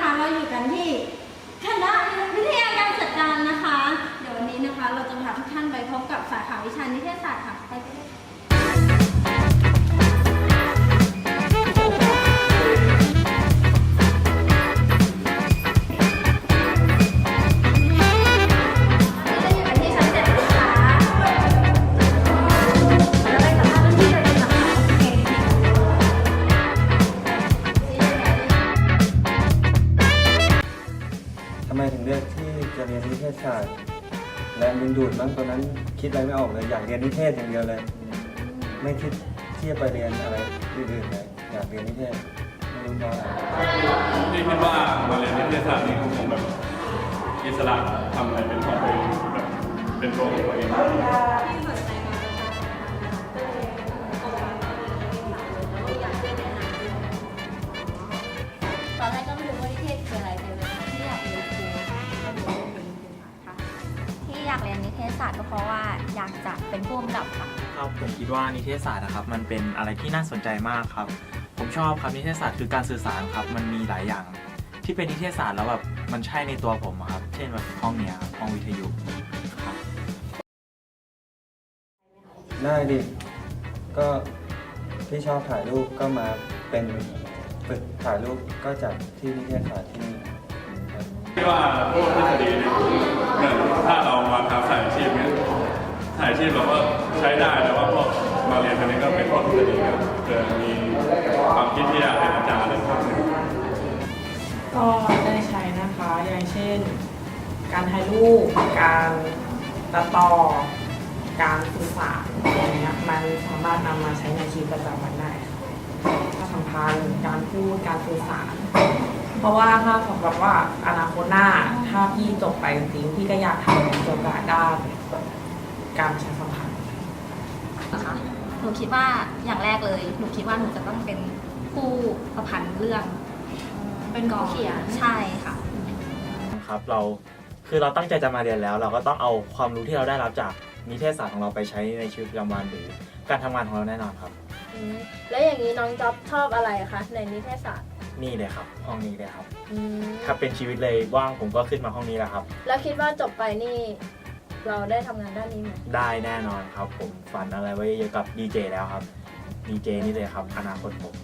คะ เราอยู่กันที่คณะวิทยาการจัดการนะคะ เดี๋ยววันนี้นะคะ เราจะพาทุกท่านไปพบกับสาขาวิชานิเทศศาสตร์ค่ะ ศศาสตร์แรงดึงดูดมั้งตอนนั้นคิดอะไรไม่ออกเลยอยากเรียนนิเทศอย่างเดียวเลย ไม่คิดที่จะไปเรียนอะไรอื่นๆเลยอยากเรียนนิเทศไม่รู้ว่าะอะไรพี่คิดว่ามาเรียนนิเทศศาสตร์นี่คงแบบอิสระทำอะไรเป็นของตัวเองแบบเป็นตัวของตัวเอง นนิเทศศาสตร์ก็เพราะว่าอยากจะเป็นผู้กำกับค่ะ ครับผมคิดว่านิเทศศาสตร์นะครับมันเป็นอะไรที่น่าสนใจมากครับ ผมชอบครับนิเทศศาสตร์คือการสื่อสารครับมันมีหลายอย่าง ที่เป็นนิเทศศาสตร์แล้วแบบมันใช่ในตัวผมอะครับ เช่นแบบห้องเนี้ยครับห้องวิทยุครับ ได้ดิก็ที่ชอบถ่ายรูปก็มาเป็นฝึกถ่ายรูปก็จากที่นิเทศศาสตร์ที่นี่ครับคิดว่าพวกทฤษฎีเนี่ย ชีพเราก็ใช้ได้แต่ว่าพวกมาเรียนทางนี้ก็เป็นพวกทฤษฎีครับจะมีความคิดที่อยากเป็นอาจารย์อะไรพวกนี้ก็ได้ใช้นะคะอย่างเช่น การถ่ายรูปการตัดต่อ การสื่อสารอย่างเงี้ยมันสามารถนำมาใช้ในชีวิตประจำวันได้ถ้าสัมพันธ์การพูดการสื่อสาร เพราะว่าถ้าสำหรับว่าอนาคตหน้าถ้าพี่จบไปจริงพี่ก็อยากทำเกี่ยวกับด้าน การประชาสัมพันธ์นะคะหนูคิดว่าอย่างแรกเลย หนูคิดว่าหนูจะต้องเป็นผู้ประพันธ์เรื่องเป็นผู้เขียนใช่ค่ะ ครับเราคือเราตั้งใจจะมาเรียนแล้ว เราก็ต้องเอาความรู้ที่เราได้รับจากนิเทศศาสตร์ของเราไปใช้ในชีวิตประจำวันหรือการทำงานของเราแน่นอนครับ อืมแล้วอย่างนี้น้องจ๊อบชอบอะไรคะในนิเทศศาสตร์นี่เลยครับ ห้องนี้เลยครับ อืมถ้าเป็นชีวิตเลยว่างผมก็ขึ้นมาห้องนี้แหละครับ แล้วคิดว่าจบไปนี่ เราได้ทำงานด้านนี้ไหมได้แน่นอนครับผมฝันอะไรไว้เยอะกับดีเจแล้วครับดีเจนี่เลยครับอนาคตผม